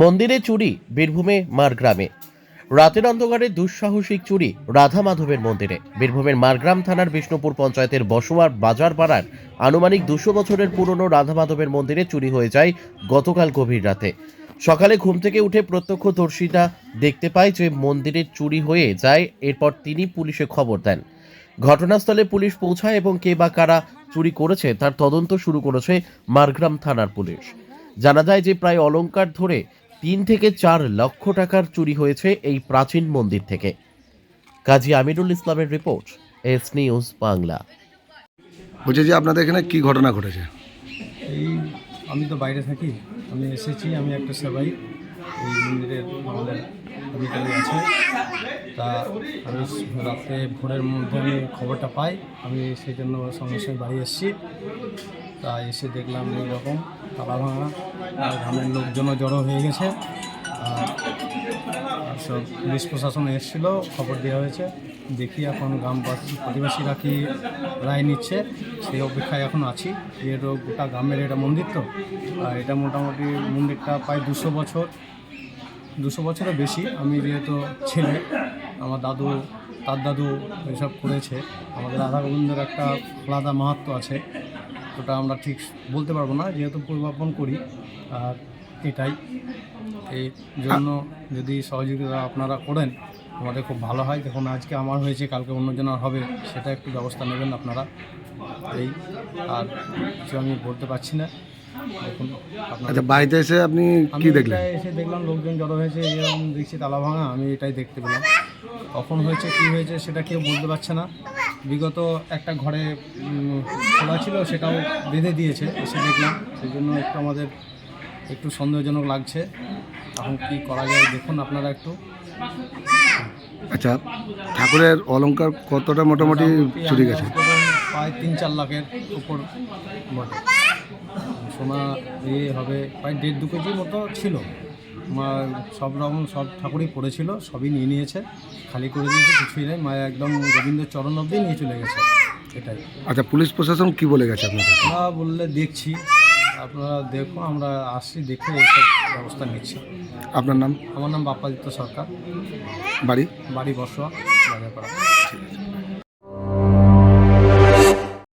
মন্দিরে চুরি, বীরভূমে মারগ্রামে রাতের অন্ধকারে দুঃসাহসিক চুরি রাধা মাধবের মন্দিরে। বীরভূমের মারগ্রাম থানার বিষ্ণুপুর পঞ্চায়েতের বসুয়ার বাজার পাড়ার আনুমানিক দুশো বছরের পুরনো রাধা মাধবের মন্দিরে চুরি হয়ে যায় গতকাল গভীর রাতে। সকালে ঘুম থেকে উঠে প্রত্যক্ষদর্শীরা দেখতে পায় যে মন্দিরে চুরি হয়ে যায়, এরপর তিনি পুলিশে খবর দেন। ঘটনাস্থলে পুলিশ পৌঁছায় এবং কে বা কারা চুরি করেছে তার তদন্ত শুরু করেছে মারগ্রাম থানার পুলিশ। জানা যায় যে প্রায় অলংকার ধরে তিন থেকে চার লক্ষ টাকার চুরি হয়েছে এই প্রাচীন মন্দির থেকে। কাজী আমিরুল ইসলামের রিপোর্ট এস নিউজ বাংলা। বলছি যে আপনাদের এখানে কি ঘটনা ঘটেছে? এই আমি তো বাইরে থাকি আমি এসেছি আমি একটা সেবাই এই মন্দিরের আমাদের কমিটারি আছে। তা আমি রাতে ভোরের মধ্যে আমি খবরটা পাই আমি সেই জন্য সঙ্গে সঙ্গে বাড়ি এসেছি। তা এসে দেখলাম এইরকম তালা ভাঙা, আর গ্রামের লোকজনও জড়ো হয়ে গেছে। আর সব পুলিশ প্রশাসন এসেছিল, খবর দেওয়া হয়েছে। দেখি এখন গ্রামবাসী, প্রতিবেশীরা কি রায় নিচ্ছে, সেই অপেক্ষায় এখন আছি। যেহেতু গোটা গ্রামের এটা মন্দির তো, আর এটা মোটামুটি মন্দিরটা প্রায় দুশো বছর, দুশো বছরের বেশি। আমি যেহেতু ছেলে, আমার দাদু, তার দাদু এসব করেছে। আমাদের রাধা গোবিন্দের একটা আলাদা মাহাত্ম আছে। ওটা আমরা ঠিক বলতে পারব না যেহেতু পরিবর্তন করি। আর এটাই। এই জন্য যদি সহযোগিতা আপনারা করেন আমাদের খুব ভালো হয়। দেখুন আজকে আমার হয়েছে কালকে অন্যজনের হবে সেটা একটু ব্যবস্থা নেবেন আপনারা। এই আর কিছু আমি বলতে পারছি না। দেখুন আচ্ছা বাড়িতে এসে আপনি কি দেখলেন? এসে দেখলাম লোকজন জড়ো হয়েছে এরকম দেখছি তালা ভাঙা আমি এটাই দেখতে পেলাম। কখন হয়েছে কি হয়েছে সেটা কেউ বলতে পারছে না। বিগত একটা ঘরে খোলা ছিল সেটাও বেঁধে দিয়েছে এসে দেখলাম। সেই জন্য একটু আমাদের একটু সন্দেহজনক লাগছে। এখন কি করা যায় দেখুন আপনারা একটু। আচ্ছা ঠাকুরের অলংকার কতটা মোটামুটি চুরি গেছে? প্রায় তিন চার লাখের উপর সোনা এ হবে প্রায় দেড় দু কেজির মতো ছিল। সব রকম সব ঠাকুরই পড়েছিল সবই নিয়ে নিয়েছে খালি করে দিয়েছে কিছুই নেই। মা একদম গোবিন্দের চরণ অব্দি নিয়ে চলে গেছে এটাই। আচ্ছা পুলিশ প্রশাসন কি বলে গেছে আপনাদের? আমরা বললে দেখছি আপনারা দেখুন আমরা আসছি দেখে এইসব ব্যবস্থা নিচ্ছি। আপনার নাম? আমার নাম বাপ্পাদিত্য সরকার। বাড়ি? বাড়ি বসোয়া বাজারপাড়া। ঠিক আছে।